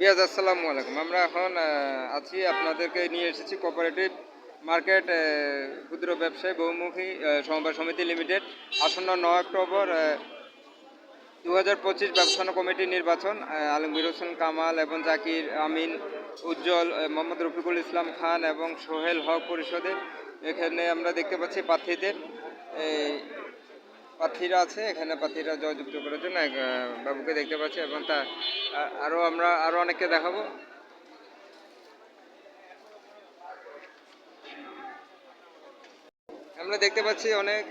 বিয়াজ, আসসালামু আলাইকুম। আমরা এখন আছি আপনাদেরকে নিয়ে এসেছি কোঅপারেটিভ মার্কেট ক্ষুদ্র ব্যবসায়ী বহুমুখী সমবায় সমিতি লিমিটেড, আসন্ন নয় অক্টোবর দু হাজার পঁচিশ ব্যবস্থাপনা কমিটি নির্বাচন আলমগীর হোসেন কামাল এবং জাকির আমিন উজ্জ্বল মোহাম্মদ রফিকুল ইসলাম খান এবং সোহেল হক পরিষদের। এখানে আমরা দেখতে পাচ্ছি প্রার্থীদের। প্রার্থীরা আছে, এখানে প্রার্থীরা জয়যুক্ত করার জন্য বাবুকে দেখতে পাচ্ছি এবং তা আ- আরও আমরা, আরও অনেককে দেখাবো। আমরা দেখতে পাচ্ছি অনেক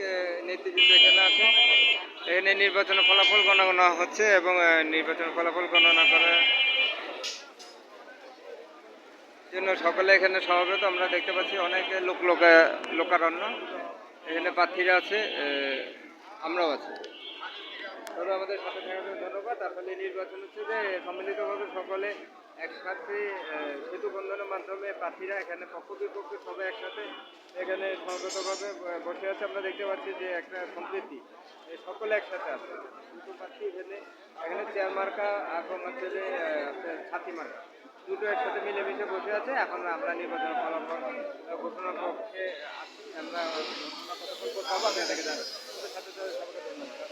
নেতৃবৃন্দ এখানে আছে। এখানে নির্বাচনের ফলাফল গণনা হচ্ছে এবং নির্বাচনের ফলাফল গণনা করার জন্য সকলে এখানে সমবেত। আমরা দেখতে পাচ্ছি অনেক লোক লোকারণ্য। এখানে প্রার্থীরা আছে আমরাও আছি। তবে আমাদের সাথে থাকার জন্য ধন্যবাদ। আসলে নির্বাচন হচ্ছে যে সম্মিলিতভাবে সকলে একসাথে সেতু বন্ধনের মাধ্যমে প্রার্থীরা এখানে পক্ষ বিপক্ষ সবাই একসাথে এখানে সমবেতভাবে ব- বসে আছে। আমরা দেখতে পাচ্ছি যে একটা সম্প্রীতি সকলে একসাথে আছে। দুটো প্রার্থী এখানে এখানে চেয়ার মার্কা এবং হচ্ছে যে ছাতি মার্কা দুটো একসাথে মিলেমিশে বসে আছে। এখন আমরা নির্বাচন ফলাফল ঘোষণার পক্ষে আমরা কতক্ষণ করতে হবে আপনাদেরকে জানাব আমাদের সাথে তো সবাইকে ধন্যবাদ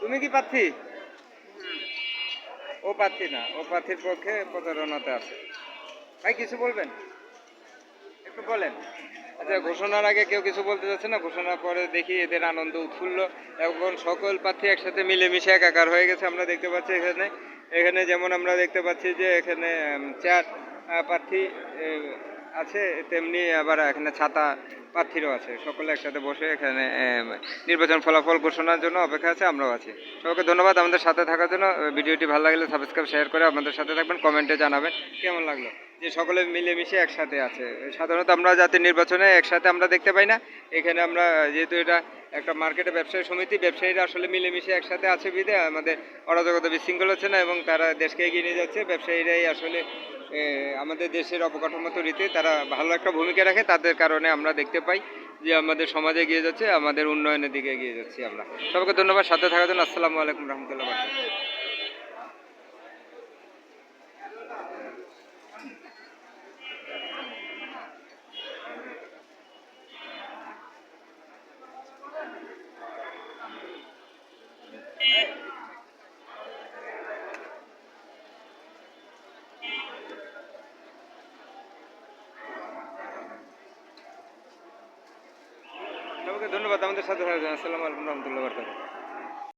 তুমি কি প্রার্থী? ও প্রার্থী না, ও প্রার্থীর পক্ষে প্রচারণাতে আছে। ভাই, কিছু বলবেন? একটু বলেন। আচ্ছা ঘোষণার আগে কেউ কিছু বলতে যাচ্ছে না? ঘোষণার পরে দেখি এদের আনন্দ উৎফুল্ল। এবং সকল প্রার্থী একসাথে মিলেমিশে একাকার হয়ে গেছে, আমরা দেখতে পাচ্ছি এখানে। এখানে যেমন আমরা দেখতে পাচ্ছি যে এখানে চার প্রার্থী আছে, তেমনি আবার এখানে ছাতা প্রার্থীরাও আছে। সকলে একসাথে বসে এখানে নির্বাচন ফলাফল ঘোষণার জন্য অপেক্ষা আছে, আমরাও আছি। সবাইকে ধন্যবাদ আমাদের সাথে থাকার জন্য। ভিডিওটি ভালো লাগলে সাবস্ক্রাইব শেয়ার করে আমাদের সাথে থাকবেন কমেন্টে জানাবেন। কেমন লাগল? যে সকলে মিলেমিশে একসাথে আছে। সাধারণত আমরা যাতে নির্বাচনে একসাথে আমরা দেখতে পাই না। এখানে আমরা, যেহেতু এটা একটা মার্কেটে ব্যবসায়ী সমিতি, ব্যবসায়ীরা আসলে মিলেমিশে একসাথে আছে বিধে। আমাদের অরাজকতা বিশৃঙ্খল হচ্ছে না এবং তারা দেশকে এগিয়ে নিয়ে যাচ্ছে। ব্যবসায়ীরাই আসলে আমাদের দেশের অবকাঠামো তৈরিতে তারা ভালো একটা ভূমিকা রাখে। তাদের কারণে আমরা দেখতে পাই যে আমাদের সমাজে এগিয়ে যাচ্ছে, আমাদের উন্নয়নের দিকে এগিয়ে যাচ্ছি আমরা। সবাইকে ধন্যবাদ, সাথে থাকার জন্য আসসালামু আলাইকুম রহমতুল্লাহ সবাইকে ধন্যবাদ আমাদের সাথে থাকার জন্য। আসসালামু আলাইকুম রহমতুল্লাহ বরকাত